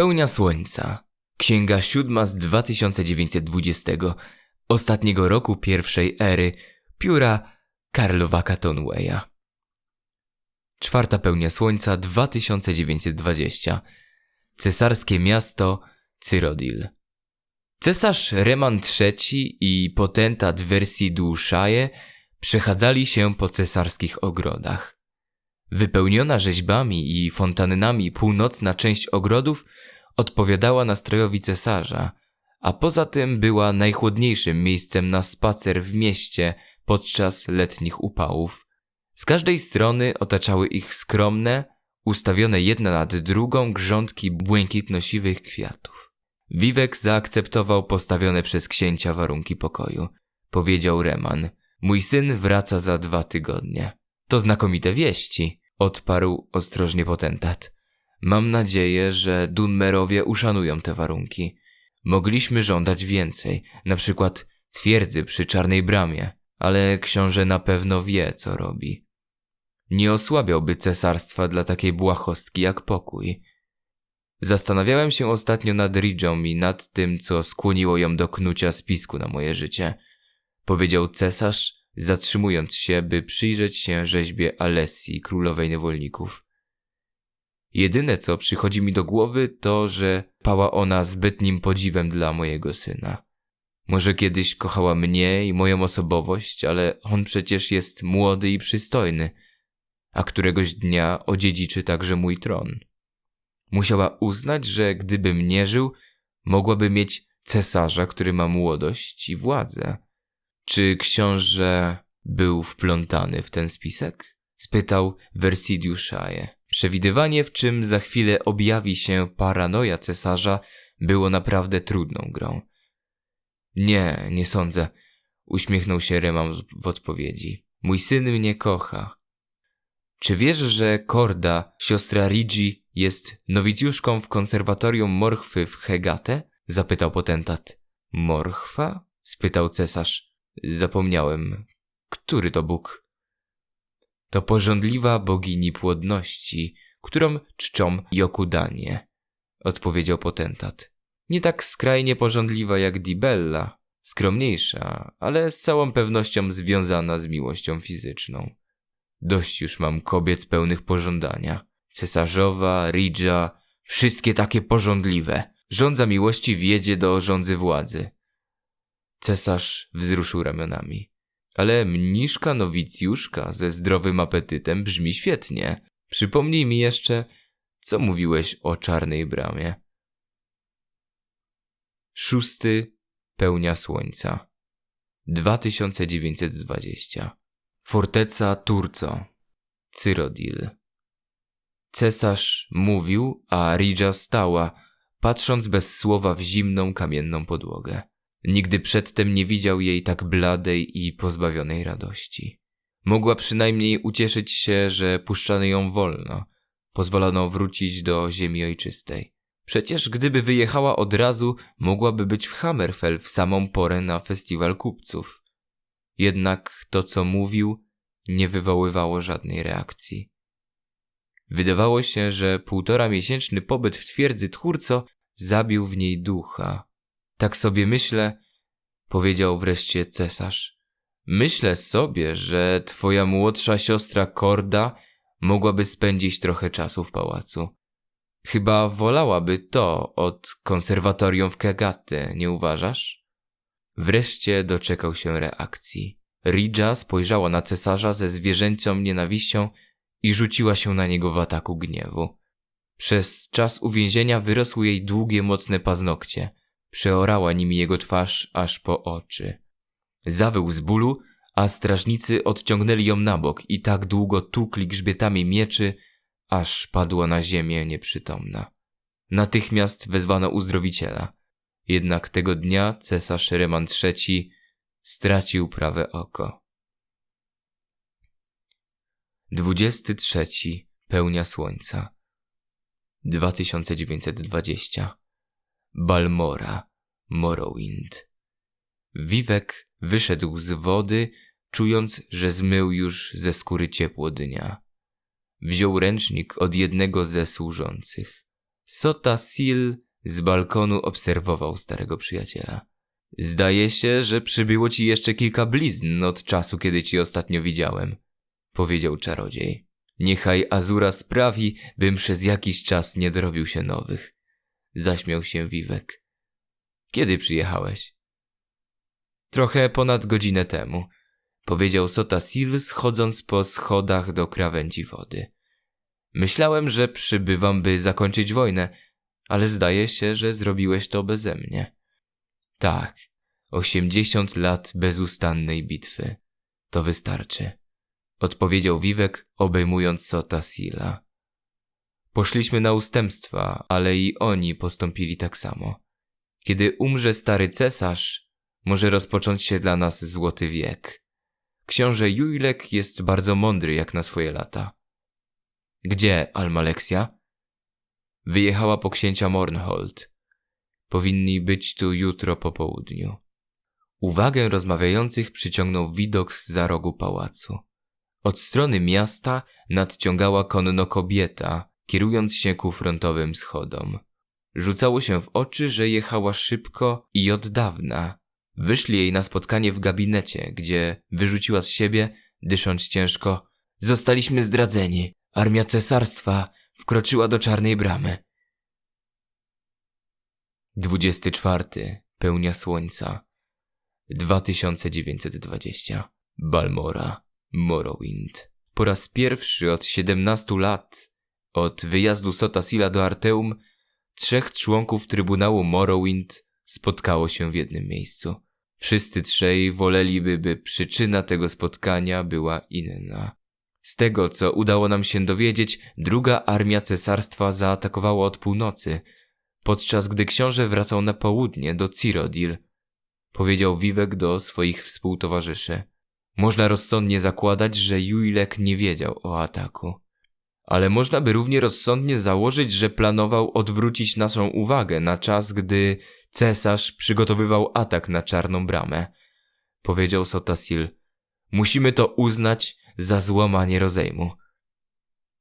Pełnia Słońca. Księga siódma z 2920, ostatniego roku pierwszej ery, pióra Karlowaka Tonweya. Czwarta pełnia Słońca 2920. Cesarskie miasto Cyrodil. Cesarz Reman III i potentat wersji Duszaje przechadzali się po cesarskich ogrodach. Wypełniona rzeźbami i fontannami północna część ogrodów odpowiadała nastrojowi cesarza, a poza tym była najchłodniejszym miejscem na spacer w mieście podczas letnich upałów. Z każdej strony otaczały ich skromne, ustawione jedna nad drugą grządki błękitno-siwych kwiatów. Wiwek zaakceptował postawione przez księcia warunki pokoju. Powiedział Reman, mój syn wraca za dwa tygodnie. To znakomite wieści, odparł ostrożnie potentat. Mam nadzieję, że Dunmerowie uszanują te warunki. Mogliśmy żądać więcej, na przykład twierdzy przy Czarnej Bramie, ale książę na pewno wie, co robi. Nie osłabiałby cesarstwa dla takiej błahostki jak pokój. Zastanawiałem się ostatnio nad Ridżą i nad tym, co skłoniło ją do knucia spisku na moje życie. Powiedział cesarz, zatrzymując się, by przyjrzeć się rzeźbie Alessi, królowej niewolników. Jedyne, co przychodzi mi do głowy, to, że pała ona zbytnim podziwem dla mojego syna. Może kiedyś kochała mnie i moją osobowość, ale on przecież jest młody i przystojny, a któregoś dnia odziedziczy także mój tron. Musiała uznać, że gdybym nie żył, mogłaby mieć cesarza, który ma młodość i władzę. Czy książę był wplątany w ten spisek? spytał Versidiuszaje. Przewidywanie, w czym za chwilę objawi się paranoja cesarza, było naprawdę trudną grą. Nie, nie sądzę, uśmiechnął się Remam w odpowiedzi. Mój syn mnie kocha. Czy wiesz, że Korda, siostra Rigi, jest nowicjuszką w konserwatorium Morchwy w Hegate? zapytał potentat. Morchwa? spytał cesarz. Zapomniałem. Który to Bóg? To porządliwa bogini płodności, którą czczą Jokudanie, odpowiedział potentat. Nie tak skrajnie porządliwa jak Dibella, skromniejsza, ale z całą pewnością związana z miłością fizyczną. Dość już mam kobiet pełnych pożądania. Cesarzowa, Ridża, wszystkie takie porządliwe. Rządza miłości wiedzie do rządzy władzy. Cesarz wzruszył ramionami. Ale mniszka nowicjuszka ze zdrowym apetytem brzmi świetnie. Przypomnij mi jeszcze, co mówiłeś o czarnej bramie. Szósty pełnia słońca. 2920. Forteca Turco. Cyrodil. Cesarz mówił, a Ridża stała, patrząc bez słowa w zimną kamienną podłogę. Nigdy przedtem nie widział jej tak bladej i pozbawionej radości. Mogła przynajmniej ucieszyć się, że puszczano ją wolno. Pozwolono wrócić do ziemi ojczystej. Przecież gdyby wyjechała od razu, mogłaby być w Hammerfell w samą porę na festiwal kupców. Jednak to, co mówił, nie wywoływało żadnej reakcji. Wydawało się, że półtora miesięczny pobyt w twierdzy Twórco zabił w niej ducha. Tak sobie myślę, powiedział wreszcie cesarz. Myślę sobie, że twoja młodsza siostra Korda mogłaby spędzić trochę czasu w pałacu. Chyba wolałaby to od konserwatorium w Kagaty, nie uważasz? Wreszcie doczekał się reakcji. Ridża spojrzała na cesarza ze zwierzęcą nienawiścią i rzuciła się na niego w ataku gniewu. Przez czas uwięzienia wyrosły jej długie, mocne paznokcie. Przeorała nimi jego twarz aż po oczy. Zawył z bólu, a strażnicy odciągnęli ją na bok i tak długo tukli grzbietami mieczy, aż padła na ziemię nieprzytomna. Natychmiast wezwano uzdrowiciela. Jednak tego dnia cesarz Reman III stracił prawe oko. 23. Pełnia słońca. 2920. Balmora, Morrowind. Wiwek wyszedł z wody, czując, że zmył już ze skóry ciepło dnia. Wziął ręcznik od jednego ze służących. Sota Sil z balkonu obserwował starego przyjaciela. Zdaje się, że przybyło ci jeszcze kilka blizn od czasu, kiedy ci ostatnio widziałem, powiedział czarodziej. Niechaj Azura sprawi, bym przez jakiś czas nie dorobił się nowych. Zaśmiał się Wiwek. Kiedy przyjechałeś? Trochę ponad godzinę temu, powiedział Sota Sil, schodząc po schodach do krawędzi wody. Myślałem, że przybywam, by zakończyć wojnę, ale zdaje się, że zrobiłeś to beze mnie. Tak, osiemdziesiąt lat bezustannej bitwy. To wystarczy. Odpowiedział Wiwek, obejmując Sota Sila. Poszliśmy na ustępstwa, ale i oni postąpili tak samo. Kiedy umrze stary cesarz, może rozpocząć się dla nas złoty wiek. Książę Jujlek jest bardzo mądry jak na swoje lata. Gdzie Almaleksia? Wyjechała po księcia Mornhold. Powinni być tu jutro po południu. Uwagę rozmawiających przyciągnął widok z za rogu pałacu. Od strony miasta nadciągała konno kobieta, kierując się ku frontowym schodom. Rzucało się w oczy, że jechała szybko i od dawna. Wyszli jej na spotkanie w gabinecie, gdzie wyrzuciła z siebie, dysząc ciężko: Zostaliśmy zdradzeni. Armia cesarstwa wkroczyła do czarnej bramy. 24. Pełnia słońca. 2920. Balmora. Morrowind. Po raz pierwszy od 17 lat, od wyjazdu Sotasila do Arteum, trzech członków Trybunału Morrowind spotkało się w jednym miejscu. Wszyscy trzej woleliby, by przyczyna tego spotkania była inna. Z tego, co udało nam się dowiedzieć, druga armia cesarstwa zaatakowała od północy, podczas gdy książę wracał na południe do Cirodil. Powiedział Wiwek do swoich współtowarzyszy. Można rozsądnie zakładać, że Juilek nie wiedział o ataku. Ale można by równie rozsądnie założyć, że planował odwrócić naszą uwagę na czas, gdy cesarz przygotowywał atak na czarną bramę. Powiedział Sotasil. Musimy to uznać za złamanie rozejmu.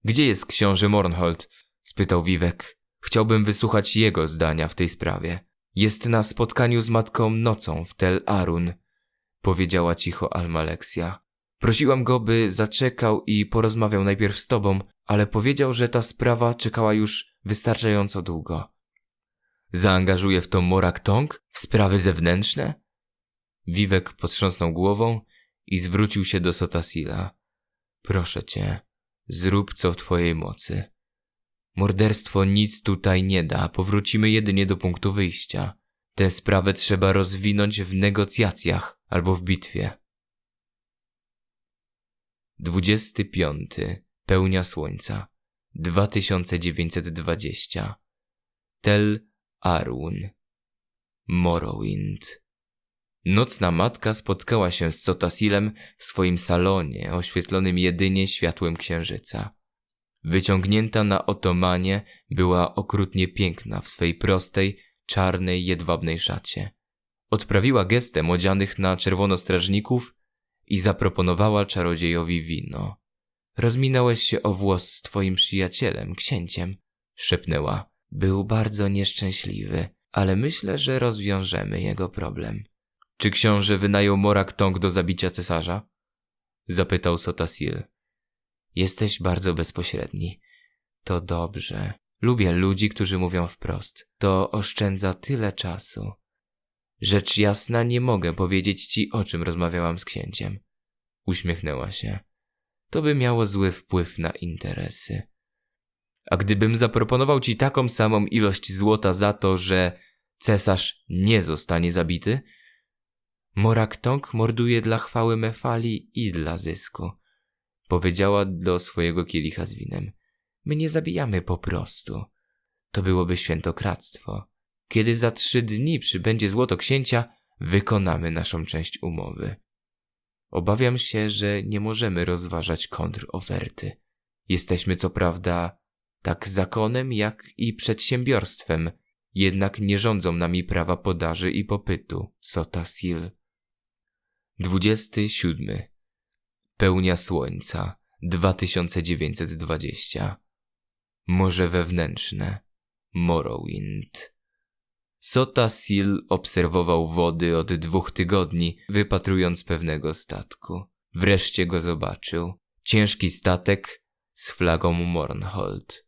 Gdzie jest książę Mornhold? spytał Wiwek. Chciałbym wysłuchać jego zdania w tej sprawie. Jest na spotkaniu z matką nocą w Tel Arun, powiedziała cicho Almaleksia. Prosiłam go, by zaczekał i porozmawiał najpierw z tobą, ale powiedział, że ta sprawa czekała już wystarczająco długo. Zaangażuje w to Morak Tong? W sprawy zewnętrzne? Wiwek potrząsnął głową i zwrócił się do Sotasila. Proszę cię, zrób co w twojej mocy. Morderstwo nic tutaj nie da, powrócimy jedynie do punktu wyjścia. Tę sprawę trzeba rozwinąć w negocjacjach albo w bitwie. 25. Pełnia słońca. 2920. Tel Arun. Morrowind. Nocna matka spotkała się z Sotasilem w swoim salonie, oświetlonym jedynie światłem księżyca. Wyciągnięta na otomanie była okrutnie piękna w swej prostej, czarnej, jedwabnej szacie. Odprawiła gestem odzianych na czerwono strażników i zaproponowała czarodziejowi wino. Rozminąłeś się o włos z twoim przyjacielem, księciem, szepnęła. Był bardzo nieszczęśliwy, ale myślę, że rozwiążemy jego problem. Czy książę wynajął Morak Tong do zabicia cesarza? Zapytał Sotasil. Jesteś bardzo bezpośredni. To dobrze. Lubię ludzi, którzy mówią wprost. To oszczędza tyle czasu. Rzecz jasna, nie mogę powiedzieć ci, o czym rozmawiałam z księciem. Uśmiechnęła się. To by miało zły wpływ na interesy. A gdybym zaproponował ci taką samą ilość złota za to, że cesarz nie zostanie zabity, Morak Tong morduje dla chwały Mefali i dla zysku. Powiedziała do swojego kielicha z winem. My nie zabijamy po prostu. To byłoby świętokradztwo. Kiedy za trzy dni przybędzie złoto księcia, wykonamy naszą część umowy. Obawiam się, że nie możemy rozważać kontroferty. Jesteśmy co prawda tak zakonem, jak i przedsiębiorstwem, jednak nie rządzą nami prawa podaży i popytu. Sota Sil. 27. Pełnia słońca 2920. Morze wewnętrzne Morrowind. Sota Sil obserwował wody od dwóch tygodni, wypatrując pewnego statku. Wreszcie go zobaczył. Ciężki statek z flagą Mornhold.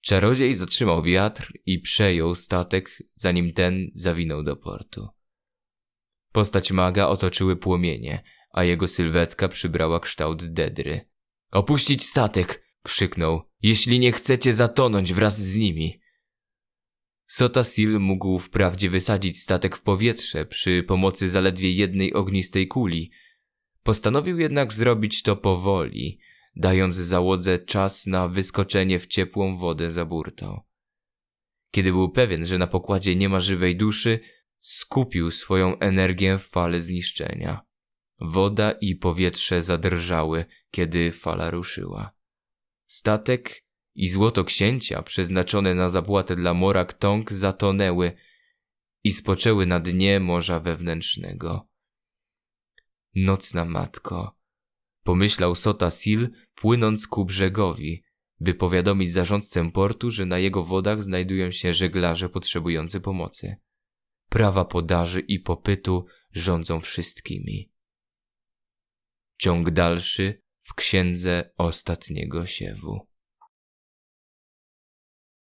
Czarodziej zatrzymał wiatr i przejął statek, zanim ten zawinął do portu. Postać maga otoczyły płomienie, a jego sylwetka przybrała kształt dedry. Opuścić statek! krzyknął. Jeśli nie chcecie zatonąć wraz z nimi. Sota Sil mógł wprawdzie wysadzić statek w powietrze przy pomocy zaledwie jednej ognistej kuli. Postanowił jednak zrobić to powoli, dając załodze czas na wyskoczenie w ciepłą wodę za burtą. Kiedy był pewien, że na pokładzie nie ma żywej duszy, skupił swoją energię w fale zniszczenia. Woda i powietrze zadrżały, kiedy fala ruszyła. Statek i złoto księcia przeznaczone na zapłatę dla Morak Tong zatonęły i spoczęły na dnie morza wewnętrznego. Nocna matko, pomyślał Sota Sil, płynąc ku brzegowi, by powiadomić zarządcę portu, że na jego wodach znajdują się żeglarze potrzebujący pomocy. Prawa podaży i popytu rządzą wszystkimi. Ciąg dalszy w księdze ostatniego siewu.